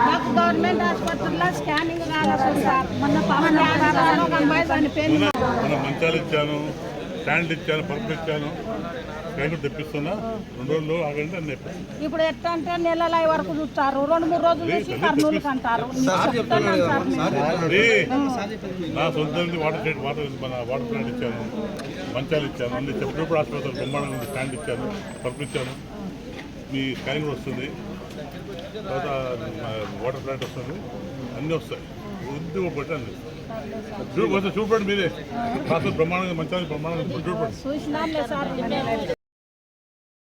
మాకు. గవర్నమెంట్ హాస్పిటల్లో స్కానింగ్ కావాలి సార్ మొన్న పవన్ యాదవ్ ఒక అమ్మాయి మంచాలు ఇచ్చాను స్టాండ్ ఇచ్చాను పరుపు ఇచ్చాను. కైలు తెప్పిస్తున్నా. రెండు రోజులు ఆగండి అని చెప్పాను. ఇప్పుడు ఎట్లా అంటే నెలల వరకు చూస్తారు. రెండు మూడు రోజులు చూసి కర్నూలుకి అంటారు. నా సొంత వాటర్ ప్లాంట్ వాటర్ మన వాటర్ ప్లాంట్ ఇచ్చాను. మంచాలు ఇచ్చాను. అన్ని చెప్పినప్పుడు బ్రహ్మాండంగా ఉంది. స్టాండ్ ఇచ్చాను. పరుపు ఇచ్చాను. మీ స్కానింగ్ వస్తుంది. తర్వాత వాటర్ ప్లాంట్ వస్తుంది. అన్నీ వస్తాయి. ఉద్యోగ పట్టి అన్ని చూడబోతే చూడండి మీరే హాస్పిటల్ బ్రహ్మాండంగా మంచాలు బ్రహ్మాండంగా సార్